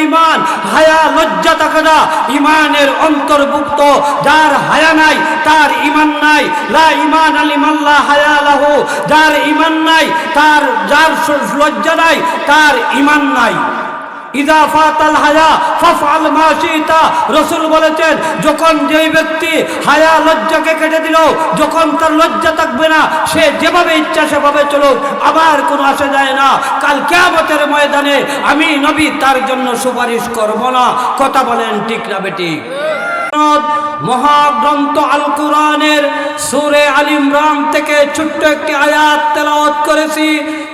ইমান হায়া লজ্জা থাকে ইমানের অন্তর্ভুক্ত। যার হায়া নাই, তার ইমান নাই। লা ইমান আলিমাল্লা হায়া লাহু। যার ইমান তার, যার লজ্জা নাই, তার ইমান নাই। ইদা ফাতাল হায়া, ফাফআল মা শিতা। রাসূল বলেছেন, যখন যেই ব্যক্তি হায়া লজ্জাকে কেটে দিল, যখন তার লজ্জা থাকবে না, সে যেভাবে ইচ্ছা সেভাবে চলুক, আবার কোনো আসে যায় না। কাল কিয়ামতের ময়দানে আমি নবী তার জন্য সুপারিশ করব না। কথা বলেন ঠিক না বেটি? মহাগ্রন্থ আল কোরআনের সুরে আল ইমরান থেকে ছোট্ট একটি আয়াত তেলাওয়াত করেছি।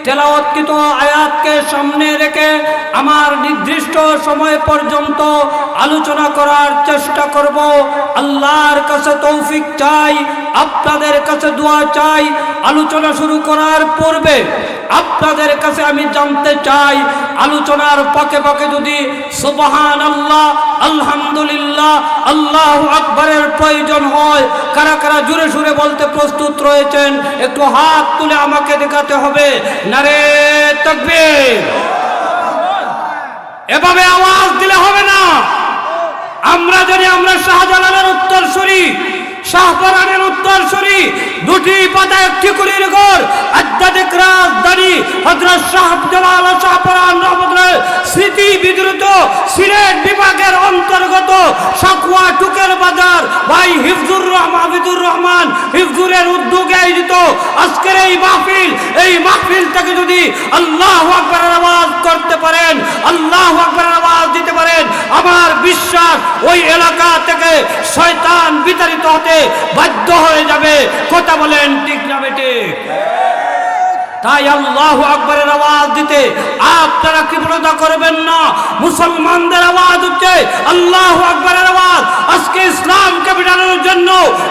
তেলাওয়াতকৃত আয়াতকে সামনে রেখে আমার নির্দিষ্ট সময় পর্যন্ত আলোচনা করার চেষ্টা করব। আল্লাহর কাছে তৌফিক চাই, আপনাদের কাছে দোয়া চাই, আলোচনা শুরু করার পূর্বে আপনাদের কাছে আমি জানতে চাই, আলোচনার পকে পকে যদি সুবহান আল্লাহ আলহামদুলিল্লাহ, আল্লাহ আকবরের প্রয়োজন হয়, কারা কারা জুড়ে সুরে বলতে প্রস্তুত রয়েছেন, একটু হাত তুলে আমাকে দেখাতে হবে। নারে তকবীর। এভাবে আওয়াজ দিলে হবে না। আমরা যদি আমরা শাহজালালের উত্তর সরি শাহপরানের উত্তর সরি দুটি পাতা, একটি কুড়ির ঘর আধ্যাত্মিক রাজধানী হজরত শাহজালাল শাহপরান রহমতুল্লাহ স্মৃতি বিদ্রুত সিলেট বিভাগের অন্তর্গত সাকুয়া টুকের বাজার। ভাই হিফজুর রহমান হাফিজুর রহমান হিফজুরের উদ্যোগে আয়োজিত আজকের এই মাহফিল এই মাহফিল থেকে যদি আল্লাহ আকবরের আওয়াজ করতে পারেন আল্লাহ আকবরের আওয়াজ দিতে পারেন আমার বিশ্বাস ওই এলাকা থেকে শয়তান বিতাড়িত হতে বাধ্য হয়ে যাবে। কথা বলেন ঠিক যাবে বেটে তাই আল্লাহ আকবরের আওয়াজ দিতে আপনারা কৃপণতা করবেন না। মুসলমানদের আওয়াজ হচ্ছে আল্লাহ আকবরের আওয়াজ। আজকে ইসলামকে বিটানোর জন্য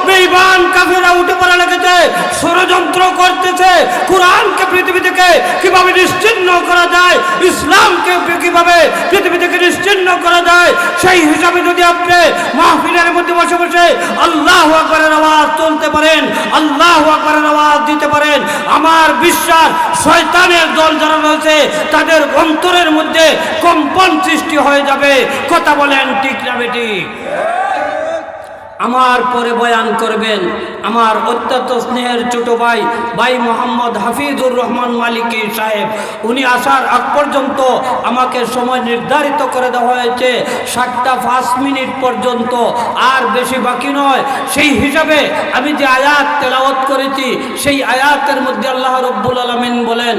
বেঈমান কাফেরা উঠে পড়ে লেগেছে, ষড়যন্ত্র করতেছে। কোরআনকে পৃথিবী থেকে কীভাবে নিশ্চিন্ন করা যায়, ইসলামকে কীভাবে পৃথিবী থেকে নিশ্চিন্ন করা যায়, সেই হিসাবে যদি আপনি মাহফিলের মধ্যে বসে বসে আল্লাহ আকবরের আওয়াজ তুলতে পারেন, আল্লাহ আকবরের আওয়াজ দিতে পারেন, আমার বিশ্বাস শয়তানের দল যারা রয়েছে, তাদের অন্তরের মধ্যে কম্পন সৃষ্টি হয়ে যাবে। কথা বলেন ঠিক না বেটি আমার পরে বয়ান করবেন। আমার অত্যন্ত স্নেহের ছোট ভাই ভাই মোহাম্মদ হাফিজুর রহমান মালিকি সাহেব, উনি আসার আগ পর্যন্ত আমাকে সময় নির্ধারিত করে দেওয়া হয়েছে। সাতটা পাঁচ মিনিট পর্যন্ত, আর বেশি বাকি নয়। সেই হিসাবে আমি যে আয়াত তেলাওয়াত করেছি, সেই আয়াতের মধ্যে আল্লাহ রব্বুল আলমিন বলেন,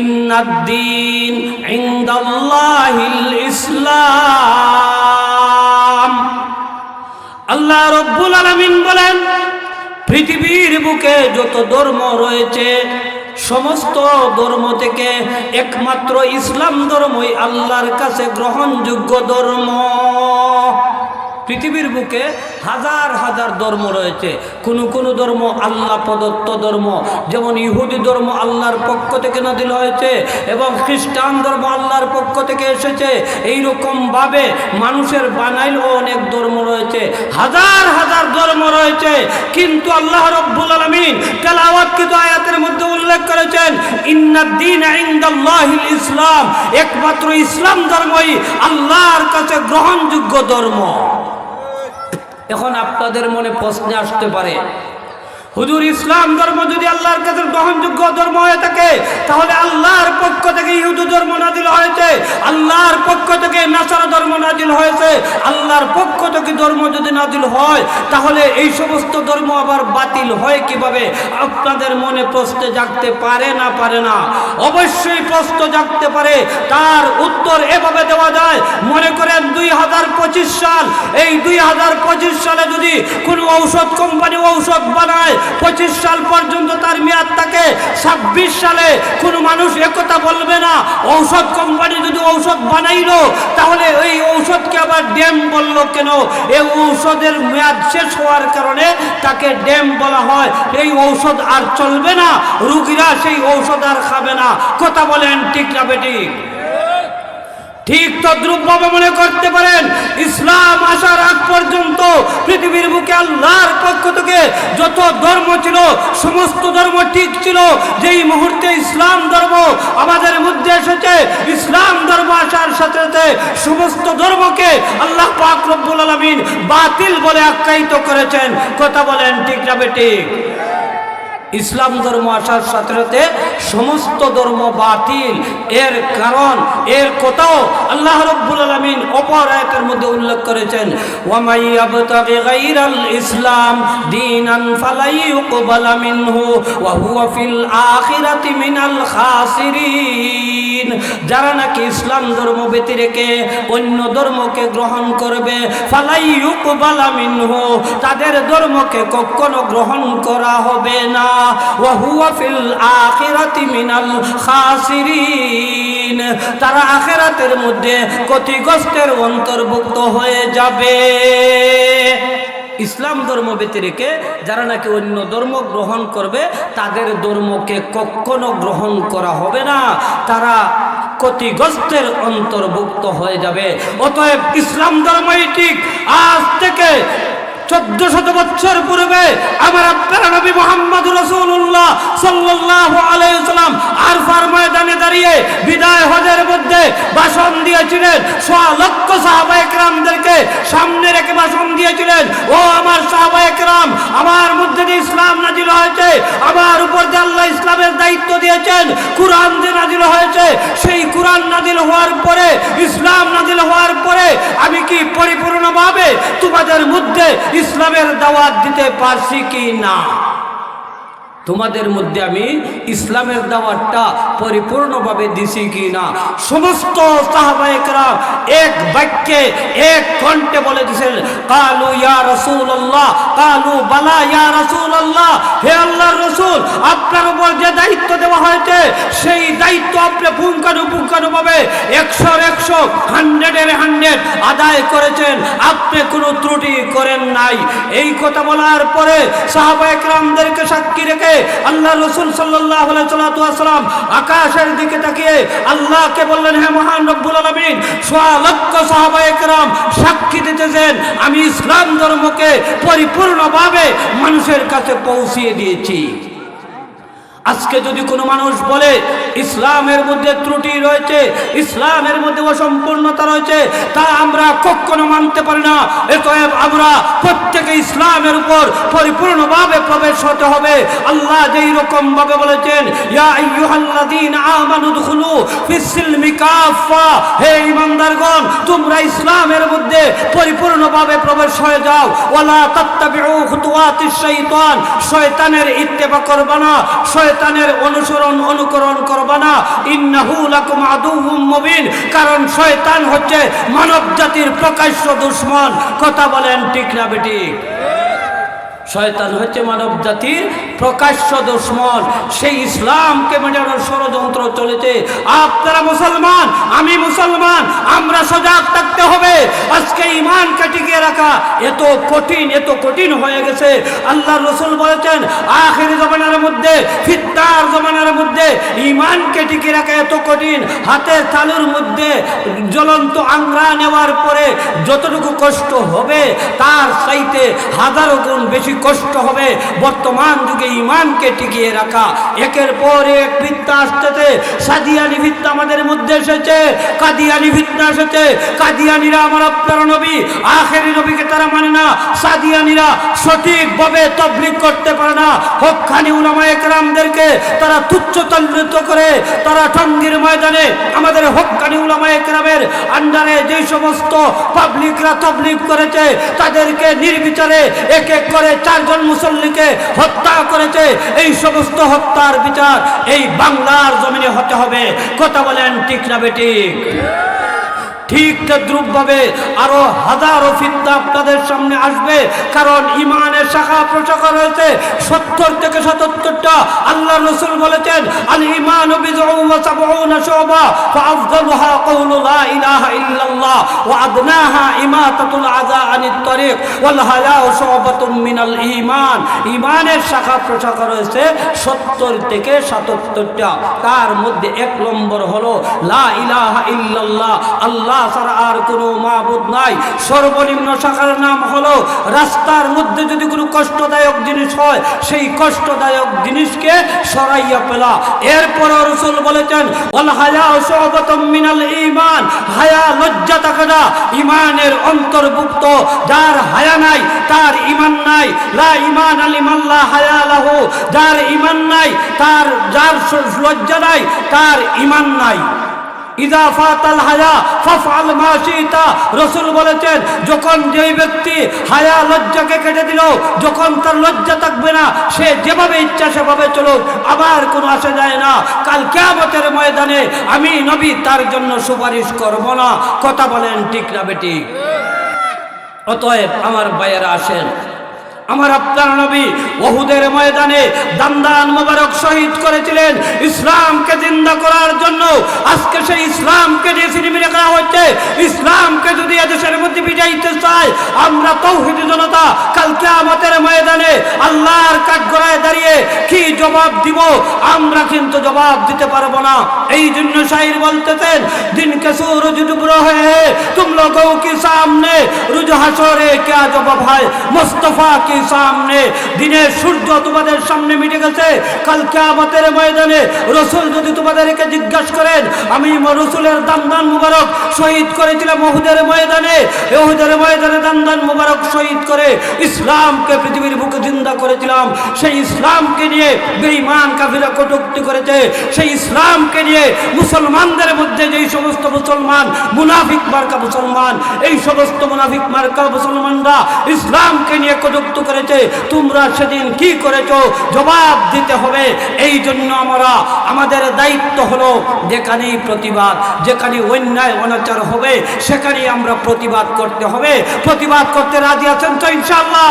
ইন্নাদ্দিন ইন্দাল্লাহিল ইসলাম। আল্লাহ রব্বুল আলমিন বলেন, পৃথিবীর বুকে যত ধর্ম রয়েছে, সমস্ত ধর্ম থেকে একমাত্র ইসলাম ধর্মই আল্লাহর কাছে গ্রহণযোগ্য ধর্ম। পৃথিবীর বুকে হাজার হাজার ধর্ম রয়েছে। কোন কোন ধর্ম আল্লাহ প্রদত্ত ধর্ম, যেমন ইহুদি ধর্ম আল্লাহর পক্ষ থেকে নাদিল হয়েছে এবং খ্রিস্টান ধর্ম আল্লাহর পক্ষ থেকে এসেছে। এই রকম ভাবে মানুষের বানাইলেও অনেক ধর্ম রয়েছে। হাজার হাজার ধর্ম রয়েছে। কিন্তু আল্লাহ রব্বুল আলমিন তেলাওয়াতকৃত আয়াতের মধ্যে উল্লেখ করেছেন ইন্নাদ্দিন ইসলাম একমাত্র ইসলাম ধর্মই আল্লাহর কাছে গ্রহণযোগ্য ধর্ম। এখন আপনাদের মনে প্রশ্নে আসতে পারে হুজুর ইসলাম ধর্ম যদি আল্লাহর কাছে গ্রহণযোগ্য ধর্ম হয়ে থাকে, তাহলে আল্লাহর পক্ষ থেকে ইহুদু ধর্ম নাজিল হয়েছে, আল্লাহর পক্ষ থেকে নাসারা ধর্ম নাজিল হয়েছে, আল্লাহর পক্ষ থেকে ধর্ম যদি নাজিল হয়, তাহলে এই সমস্ত ধর্ম আবার বাতিল হয় কীভাবে? আপনাদের মনে প্রশ্ন জাগতে পারে না পারে না? অবশ্যই প্রশ্ন জাগতে পারে। তার উত্তর এভাবে দেওয়া যায়, মনে করেন দুই হাজার পঁচিশ সাল, এই দুই হাজার পঁচিশ সালে যদি কোনো ঔষধ কোম্পানি ঔষধ বানায় পঁচিশ সাল পর্যন্ত তার মেয়াদ থাকে, ছাব্বিশ সালে কোনো মানুষ একথা বলবে না, ঔষধ কোম্পানি যদি ঔষধ বানাইল, তাহলে এই ঔষধকে আবার ড্যাম বলল কেন? এই ঔষধের মেয়াদ শেষ হওয়ার কারণে তাকে ড্যাম বলা হয়। এই ঔষধ আর চলবে না, রুগীরা সেই ঔষধ আর খাবে না। কথা বলেন ঠিক না বেঠিক। ঠিক তদ্রুপভাবে মনে করতে পারেন, ইসলাম আসার আগ পর্যন্ত পৃথিবীর বুকে আল্লাহর পক্ষ থেকে যত ধর্ম ছিল, সমস্ত ধর্ম ঠিক ছিল, যেই মুহূর্তে ইসলাম ধর্ম আমাদের মধ্যে এসেছে, ইসলাম ধর্ম আসার সাথে সাথে সমস্ত ধর্মকে আল্লাহ পাক রব্বুল আলামিন বাতিল বলে আখ্যায়িত করেছেন। কথা বলেন, ঠিক না বেঠিক ইসলাম ধর্ম আসার সাথে সাথে সমস্ত ধর্ম বাতিল। এর কারণ, এর কোথাও আল্লাহ রব্বুল আলমিন অপর আয়াতের মধ্যে উল্লেখ করেছেন ইসলাম দিনান ফালাই ইউকবালা ওয়া আখিরাতি মিনাল খাসিরিন। যারা নাকি ইসলাম ধর্ম ব্যতি রেখে অন্য ধর্মকে গ্রহণ করবে, ফালাই তাদের ধর্মকে কখনো গ্রহণ করা হবে না। ওয়া হুয়া মিনাল খাসিরিন, তারা আখিরাতের মধ্যে ক্ষতিগ্রস্তের অন্তর্ভুক্ত হয়ে যাবে। ইসলাম ধর্ম ব্যতিরেকে যারা নাকি অন্য ধর্ম গ্রহণ করবে, তাদের ধর্মকে কখনো গ্রহণ করা হবে না। তারা ক্ষতিগ্রস্তের অন্তর্ভুক্ত হয়ে যাবে। অতএব ইসলাম ধর্মই ঠিক। আজ থেকে চোদ্দ শত বছর পূর্বে আমার মধ্যে ভাষণ ইসলাম নাজিল হয়েছে, আমার উপর যে আল্লাহ ইসলামের দায়িত্ব দিয়েছেন, কোরআন যে নাজিল হয়েছে, সেই কোরআন নাজিল হওয়ার পরে, ইসলাম নাজিল হওয়ার পরে আমি কি পরিপূর্ণভাবে তোমাদের মধ্যে ইসলামের দাওয়াত দিতে পারছি কি না? তোমাদের মধ্যে আমি ইসলামের দাওয়াতটা পরিপূর্ণভাবে দিছি কি না সমস্ত সাহাবাহিকরাম এক বাক্যে, এক কণ্ঠে বলে দিছেন, কালু ইয়া রাসূলুল্লাহ, কালু বালা ইয়া রাসূলুল্লাহ, হে আল্লাহর রাসূল, আপনার উপর যে দায়িত্ব দেওয়া হয়েছে, সেই দায়িত্ব আপনি পুঙ্খানুপুঙ্খানুভাবে একশোর একশো হান্ড্রেডের হান্ড্রেড আদায় করেছেন। আপনি কোনো ত্রুটি করেন নাই। এই কথা বলার পরে সাহাবা একরামদেরকে সাক্ষী রেখে আল্লাহ রসুল সাল্লাম আকাশের দিকে তাকিয়ে আল্লাহকে বললেন হ্যাঁ মহান রব্বুল আলমিন সোয়া লক্ষ সাহাবা সাক্ষী দিতেছেন, আমি ইসলাম ধর্মকে পরিপূর্ণভাবে মানুষের কাছে পৌঁছিয়ে দিয়েছি। আজকে যদি কোনো মানুষ বলে, ইসলামের মধ্যে ত্রুটি রয়েছে, ইসলামের মধ্যে অসম্পূর্ণতা রয়েছে, তা আমরা কখনো মানতে পারি না। অতএব আমরা প্রত্যেকে ইসলামের উপর পরিপূর্ণভাবে প্রবেশ হতে হবে। আল্লাহ যেই রকম ভাবে বলেছেন, ইয়া আইয়ুহাল্লাযীনা আমানু দুখুলু ফিস-সিলমি কাফা হে ঈমানদারগণ, তোমরা ইসলামের মধ্যে পরিপূর্ণভাবে প্রবেশ হয়ে যাও। ওয়ালা তাত্তাবিউ খুতুওয়াতিশ শাইতান শয়তানের ইত্তেবা করবে না। শয়তানের অনুসরণ, অনুকরণ করবা না। ইন্নাহু লাকুম আদুউম মুবিন। কারণ শয়তান হচ্ছে মানব জাতির প্রকাশ্য দুশ্মন। কথা বলেন ঠিক না বেঠিক শয়তান হচ্ছে মানব জাতির প্রকাশ্য দুশ্মন। সেই ইসলামকে মেটানোর ষড়যন্ত্র চলেছে। আপনারা মুসলমান, আমি মুসলমান, আমরা সজাগ থাকতে হবে। আজকে ইমানকে টিকিয়ে রাখা এত কঠিন এত কঠিন হয়ে গেছে। আল্লাহ রসুল বলেছেন, আখের জমানার মধ্যে ফিত্তার জমানার মধ্যে ইমানকে টিকিয়ে রাখা এত কঠিন। হাতের তালুর মধ্যে জ্বলন্ত আংরা নেওয়ার পরে যতটুকু কষ্ট হবে, তার চাইতে হাজারো গুণ বেশি কষ্ট হবে। বর্তমান যুগে ইমানকে টিকিয়ে রাখা। একের পর এক ভিত্তা আসতেছে। সাদিয়ানি ভিত্তা আমাদের মধ্যে এসেছে। কাদিয়ানি ভিত্তা এসেছে। কাদিয়ানিরা আমার আপনার নবী। আখেরি নবীকে তারা মানে না। সাদিয়ানিরা সঠিকভাবে তবলিক করতে পারে না। হকানি উলামা একরামদেরকে তারা তুচ্ছ তল্লিত করে। তারা টঙ্গির ময়দানে আমাদের হকানি উলামা একরামের আন্ডারে যে সমস্ত পাবলিকরা তবলিক করেছে, তাদেরকে নির্বিচারে এক এক করে চারজন মুসল্লিকে হত্যা করেছে। এই সমস্ত হত্যার বিচার এই বাংলার জমিনে হতে হবে। কথা বলেন, ঠিক না বেঠিক ঠিক তেদ্রুপভাবে আরও হাজারো চিন্তা আপনাদের সামনে আসবে। কারণ ইমানের শাখা প্রশাখা রয়েছে, সত্তর থেকে সতত্তরটা আল্লাহ রসুল বলেছেন, আল ইমান ইমান ইমানের শাখা রয়েছে, সত্তর থেকে তার মধ্যে এক নম্বর হলো, লা ইলাহা ইল্লাল্লাহ, আল্লাহ ছাড়া আর কোনো মাহবুদ নাই। সর্বনিম্ন শাখার নাম হলো, রাস্তার মধ্যে যদি কোনো কষ্টদায়ক জিনিস হয়, সেই কষ্টদায়ক জিনিসকে সরাইয়া পেলা এরপর রসুল বলেছেন মিনাল ঈমান। হায়া লজ্জা থাকে না ইমানের অন্তর্ভুক্ত। যার হায়া নাই, তার ইমান নাই। লা ইমান আলিমাল্লা হায়া লাহু। যার ইমান নাই, তার, যার লজ্জা নাই, তার ইমান নাই। রাসূল বলেছেন, যখন যেই ব্যক্তি হায়া লজ্জাকে কেটে দিল, যখন তার লজ্জা থাকবে না, সে যেভাবে ইচ্ছা সেভাবে আবার কোনো আসে যায় না। কাল ময়দানে আমি নবী, তার জন্য সুপারিশ করব না। কথা বলেন ঠিক না বেটি? অতএব আমার ভাইয়েরা আসেন। আমার আপনার নবী বহুদের ময়দানে দান্দান মোবারক শহীদ করেছিলেন। ইসলামকে জিন্দা করার জন্য আজকে সেই ইসলামকে যে সিনেমিনে করা হচ্ছে, ইসলামকে যদি এদেশের মধ্যে বিজাইতে চায়, আমরা তৌহিদি জনতা কালকে আমাদের ময়দানে আল্লাহর কাঠগড়ায় দাঁড়িয়ে কি জবাব দিব, আমরা কিন্তু জবাব দিতে পারব না। এই জন্য শাহির বলতেছেন, দিনকে সূরজ ডুবর হয়ে তুম লোগো কি সামনে রুজ হাসরে, কে জবাব হয়? মোস্তফা কি সামনে, দিনের সূর্য তোমাদের সামনে মিটে গেছে। কাল কিয়ামতের ময়দানে রসুল যদি তোমাদেরকে জিজ্ঞাসা করেন, আমি রসুলের দান্দান মুবারক শহীদ করেছিলাম ওহুদের ময়দানে। ওহুদের ময়দানে দান্দান মুবারক শহীদ করে ইসলামকে পৃথিবীর বুকে জিন্দা করেছিলাম। সেই ইসলামকে নিয়ে বেঈমান কাফিরা কটুক্তি করেছে। সেই ইসলামকে নিয়ে মুসলমানদের মধ্যে যেই সমস্ত মুসলমান, মুনাফিক মার্কা মুসলমান, এই সমস্ত মুনাফিক মার্কা মুসলমানরা ইসলামকে নিয়ে কটুক্ত করেছে, তোমরা সেদিন কি করেছ? জবাব দিতে হবে। এই জন্য আমরা, আমাদের দায়িত্ব হলো যেখানেই প্রতিবাদ, যেখানে অন্যায় অনাচার হবে, সেখানেই আমরা প্রতিবাদ করতে হবে। প্রতিবাদ করতে রাজি আছেন তো ইনশাল্লাহ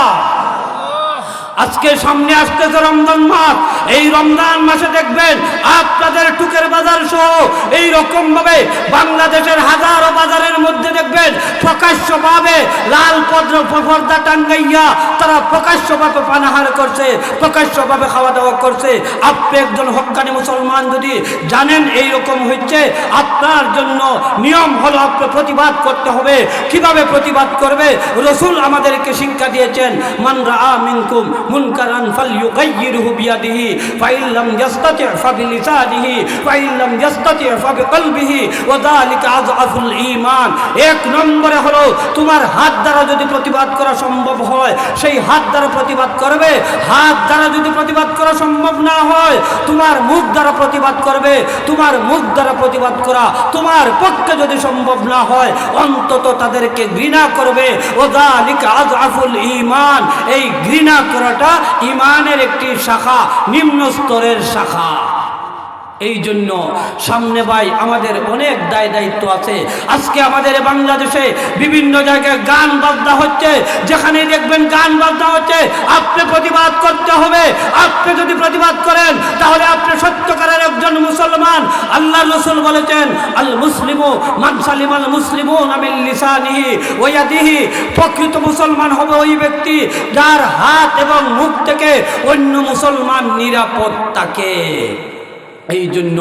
আজকে সামনে আসতেছে রমজান মাস। এই রমজান মাসে দেখবেন আপনাদের টুকের বাজার সহ এই রকম ভাবে বাংলাদেশের হাজারো বাজারের মধ্যে দেখবেন প্রকাশ্যভাবে লাল পদ্র পর্দা টাঙ্গাইয়া তারা প্রকাশ্যভাবে পানাহার করছে, প্রকাশ্যভাবে খাওয়া দাওয়া করছে। আপনি একজন হকানি মুসলমান যদি জানেন এই রকম হচ্ছে, আপনার জন্য নিয়ম হলো আপনি প্রতিবাদ করতে হবে। কীভাবে প্রতিবাদ করবে? রসুল আমাদেরকে শিক্ষা দিয়েছেন, মান রা মিনকুম মুনকারান ফালইউগাইয়িরহু বিয়াদিহি, ফাইন লাম ইয়াস্তাতি ফাবিলিসানিহি, ফাইন লাম ইয়াস্তাতি ফাবিকলবিহি, ওয়া যালিকা আযআফুল ঈমান। এক নম্বরে হলো, তোমার হাত দ্বারা যদি প্রতিবাদ করা সম্ভব হয়, সেই হাত দ্বারা প্রতিবাদ করবে। হাত দ্বারা যদি প্রতিবাদ করা সম্ভব না হয়, তোমার মুখ দ্বারা প্রতিবাদ করবে। তোমার মুখ দ্বারা প্রতিবাদ করা, তোমার পক্ষে যদি সম্ভব না হয়, অন্তত তাদেরকে ঘৃণা করবে। ও দালিকা আজআফুল ঈমান। এই ঘৃণা করাটা ইমানের একটি শাখা নিম্ন স্তরের শাখা। এই জন্য সামনে ভাই আমাদের অনেক দায় দায়িত্ব আছে। আজকে আমাদের বাংলাদেশে বিভিন্ন জায়গায় গান বাজনা হচ্ছে। যেখানে দেখবেন গান বাজনা হচ্ছে, আপনি প্রতিবাদ করতে হবে। আপনি যদি প্রতিবাদ করেন, তাহলে আপনি সত্যকারের একজন মুসলমান। আল্লাহ রসুল বলেছেন, আল মুসলিমু মান সালিম আল মুসলিমু নামিল লিসানিহি ওয়াদিহি প্রকৃত মুসলমান হবে ওই ব্যক্তি যার হাত এবং মুখ থেকে অন্য মুসলমান নিরাপদ থাকে। এই জন্য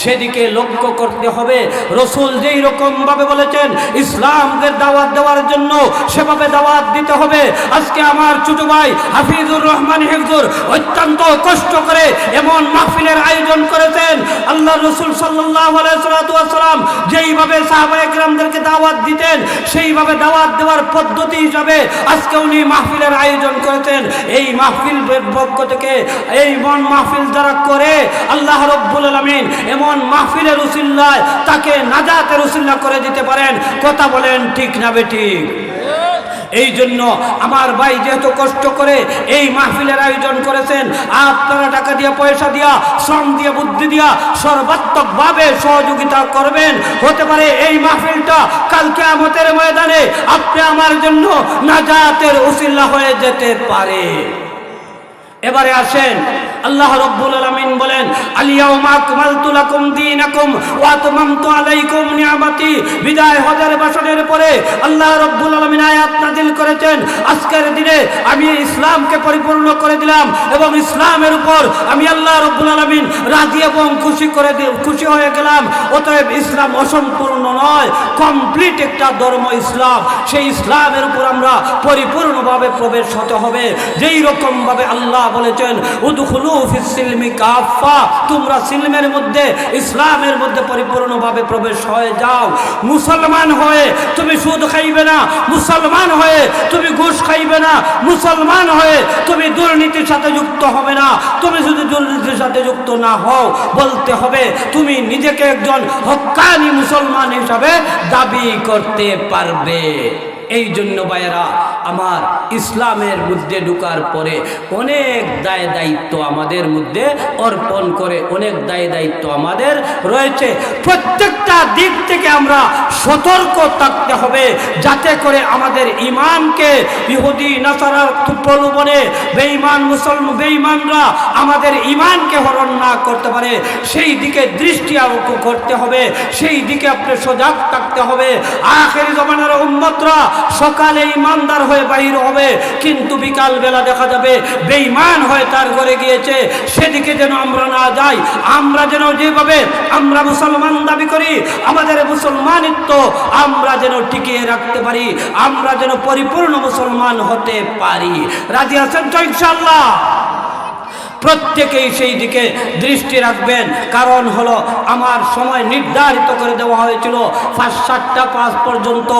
সেদিকে লক্ষ্য করতে হবে। রসুল যেই রকম ভাবে বলেছেন ইসলামকে দাওয়াত দেওয়ার জন্য সেভাবে দাওয়াত দিতে হবে। আজকে আমার ছোট ভাই হাফিজুর রহমান হেফজুর অত্যন্ত কষ্ট করে এমন মাহফিলের আয়োজন করেছেন। আল্লাহ রসুল সাল্লাম যেইভাবে সাহাবাহামদেরকে দাওয়াত দিতেন, সেইভাবে দাওয়াত দেওয়ার পদ্ধতি হিসাবে আজকে উনি মাহফিলের আয়োজন করেছেন। এই মাহফিল পক্ষ থেকে, এই মন মাহফিল যারা করে, আল্লাহ রব্বুল আলমিন এমন মাহফিলের উসিল্লায় তাকে নাজাতের উসিল্লা করে দিতে পারেন। কথা বলেন, ঠিক না বেঠিক এই জন্য আমার ভাই যেহেতু কষ্ট করে এই মাহফিলের আয়োজন করেছেন, আপনারা টাকা দিয়ে, পয়সা দিয়া, শ্রম দিয়ে, বুদ্ধি দিয়া সর্বাত্মকভাবে সহযোগিতা করবেন। হতে পারে এই মাহফিলটা কালকে আমাদের ময়দানে আপনি আমার জন্য নাজাতের উসিল্লা হয়ে যেতে পারে। এবারে আসেন, আল্লাহ রব্বুল আলামিন আল্লাহ করেছেন। আমি ইসলামকে পরিপূর্ণ করে দিলাম এবং ইসলামের উপর আমি আল্লাহ রব্বুল রাজি এবং খুশি করে খুশি হয়ে গেলাম। অতএব ইসলাম অসম্পূর্ণ নয়, কমপ্লিট একটা ধর্ম ইসলাম। সেই ইসলামের উপর আমরা পরিপূর্ণভাবে প্রবেশ হতে হবে। যেই রকম ভাবে আল্লাহ বলেছেন, উদখুলু ফিস কাফা তোমরা সিলমের মধ্যে, ইসলামের মধ্যে পরিপূর্ণভাবে প্রবেশ হয়ে যাও। মুসলমান হয়ে তুমি সুদ খাইবে না, মুসলমান হয়ে তুমি ঘুষ খাইবে না, মুসলমান হয়ে তুমি দুর্নীতির সাথে যুক্ত হবে না। তুমি যদি দুর্নীতির সাথে যুক্ত না হও, বলতে হবে তুমি নিজেকে একজন হক্কানি মুসলমান হিসাবে দাবি করতে পারবে। এই জন্য ভাইয়েরা, আমার ইসলামের মধ্যে ঢুকার পরে অনেক দায় দায়িত্ব আমাদের মধ্যে অর্পণ করে অনেক দায় দায়িত্ব আমাদের রয়েছে। প্রত্যেকটা দিক থেকে আমরা সতর্ক থাকতে হবে যাতে করে আমাদের ইমানকে ইহুদি নাসারার প্রলোভনে বেঈমান, মুসলমান, বেঈমানরা আমাদের ইমানকে হরণ না করতে পারে। সেই দিকে দৃষ্টি করতে হবে। সেই দিকে আপনি সজাগ থাকতে হবে। আখের জমানার উম্মতরা সকালে ইমানদার হয়ে বাহির হবে, কিন্তু বিকাল বেলা দেখা যাবে বেঈমান হয়ে তার ঘরে গিয়েছে। সেদিকে যেন আমরা না যাই, আমরা যেন যেভাবে আমরা মুসলমান দাবি করি, আমাদের মুসলমানিত্ব আমরা যেন টিকিয়ে রাখতে পারি, আমরা যেন পরিপূর্ণ মুসলমান হতে পারি। রাজি আছেন তো ইনশাল্লাহ প্রত্যেকেই সেই দিকে দৃষ্টি রাখবেন। কারণ হলো, আমার সময় নির্ধারিত করে দেওয়া হয়েছিল পাঁচ সাতটা পাঁচ পর্যন্ত।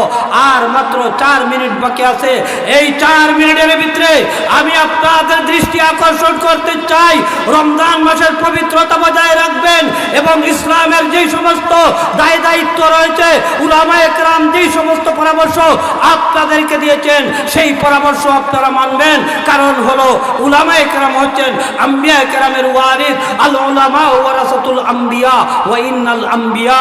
আর মাত্র চার মিনিট বাকি আছে। এই চার মিনিটের ভিতরে আমি আপনাদের দৃষ্টি আকর্ষণ করতে চাই। রমজান মাসের পবিত্রতা বজায় রাখবেন এবং ইসলামের যেই সমস্ত দায় দায়িত্ব রয়েছে, উলামা একরাম যেই সমস্ত পরামর্শ আপনাদেরকে দিয়েছেন, সেই পরামর্শ আপনারা মানবেন। কারণ হলো, উলামা একরাম হচ্ছেন আম্বিয়া কেরামের ওয়ারিস আল উলামা ওয়ারাসাতুল আম্বিয়া, ওয়া ইন্নাল আম্বিয়া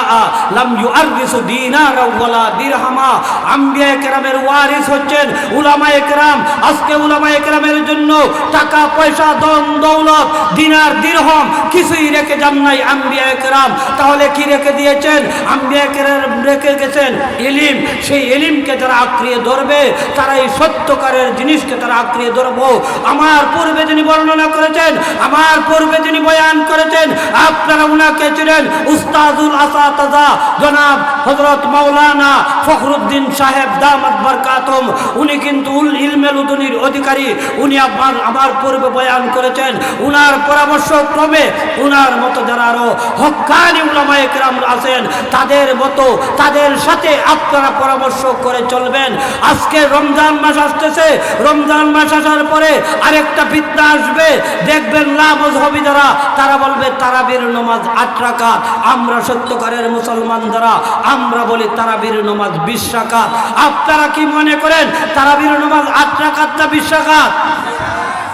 লাম ইউআররিসু দিনারা ওয়ালা দিরহামা। আম্বিয়া কেরামের ওয়ারিস হচ্ছেন উলামা একরাম আজকে উলামা একরামের জন্য টাকা, পয়সা, ধন, দৌলত, দিনার দিরহম কিছুই রেখে যান নাই আম্বিয়া একরাম তাহলে কি রেখে দিয়েছেন? আম্বিয়া কেরাম রেখে গেছেন এলিম সেই এলিমকে যারা আঁকড়িয়ে ধরবে তারা এই সত্যকারের জিনিসকে তারা আঁকড়িয়ে ধরবো। আমার পূর্বে যিনি বর্ণনা করেছেন আমার পূর্বে যিনি বয়ান করেছেন, আপনারা উনাকে ছিলেন উস্তাদুল আসাতাজা, জনাব হজরত মাওলানা ফখরুদ্দিন সাহেব দামাত বরকাতম। উনি কিন্তু ইলমেল উদুনির অধিকারী। উনি আমার আমার পূর্বে বয়ান করেছেন। উনার পরামর্শ ক্রমে উনার মতো যারা আরও হক্কানি উলামায়ে কেরাম আছেন, তাদের মতো, তাদের সাথে আপনারা পরামর্শ করে চলবেন। আজকে রমজান মাস আসতেছে। রমজান মাস আসার পরে আরেকটা ফিতনা আসবে। দেখবেন লামজহবি যারা, তারা বলবে তারাবির নমাজ আট রাকাত। আমরা সত্যকারের মুসলমান যারা, আমরা বলি তারাবির নমাজ বিশ রাকাত। আপনারা কি মনে করেন তারাবির নমাজ আট রাকাত? না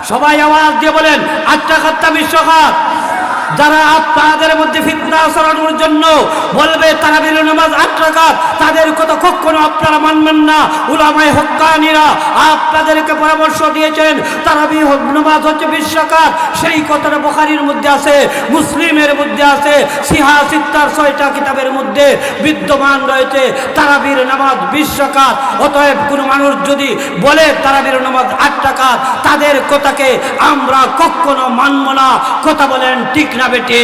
সবাই আওয়াজ দিয়ে বলেন, আট না রাকাত। যারা আপনাদের মধ্যে ফিতনা সরানোর জন্য বলবে তারা বেরো নামাজ আট রাকাত, তাদের কথা কখনো আপনারা মানবেন না। উলামায় হক্কানিরা আপনাদেরকে পরামর্শ দিয়েছেন তারা নামাজ হচ্ছে বিশ সেই কথাটা বোখারির মধ্যে আছে, মুসলিমের মধ্যে আছে, সিহা সিত্তার ছয়টা কিতাবের মধ্যে বিদ্যমান রয়েছে, তারাবির নামাজ বিশ অতএব কোনো মানুষ যদি বলে তারাবির নামাজ আট রাকাত, তাদের কথাকে আমরা কখনো মানব না। কথা বলেন ঠিক না বেটে